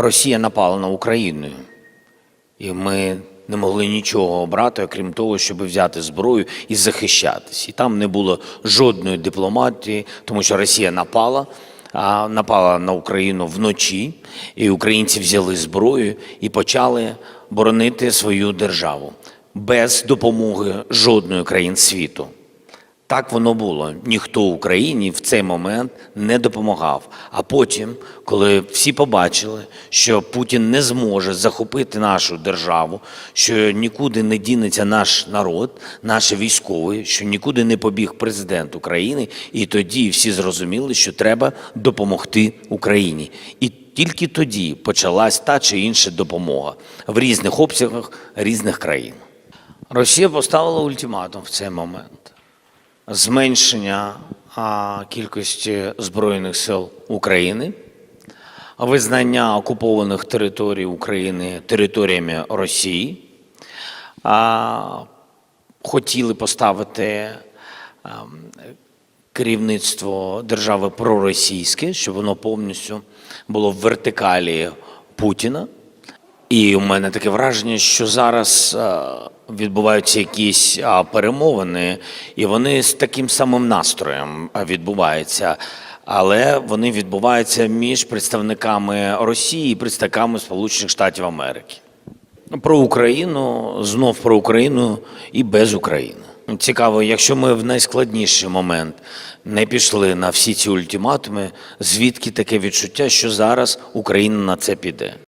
Росія напала на Україну, і ми не могли нічого обрати, окрім того, щоб взяти зброю і захищатись. І там не було жодної дипломатії, тому що Росія напала, а напала на Україну вночі, і українці взяли зброю і почали боронити свою державу без допомоги жодної країн світу. Так воно було. Ніхто Україні в цей момент не допомагав. А потім, коли всі побачили, що Путін не зможе захопити нашу державу, що нікуди не дінеться наш народ, наші військові, що нікуди не побіг президент України, і тоді всі зрозуміли, що треба допомогти Україні. І тільки тоді почалась та чи інша допомога в різних обсягах різних країн. Росія поставила ультиматум в цей момент зменшення кількості Збройних сил України, визнання окупованих територій України територіями Росії. Хотіли поставити керівництво держави проросійське, щоб воно повністю було в вертикалі Путіна. І у мене таке враження, що зараз е, відбуваються якісь а, перемовини, і вони з таким самим настроєм відбуваються. Але вони відбуваються між представниками Росії і представниками Сполучених Штатів Америки. Про Україну, знов про Україну і без України. Цікаво, якщо ми в найскладніший момент не пішли на всі ці ультиматуми, звідки таке відчуття, що зараз Україна на це піде?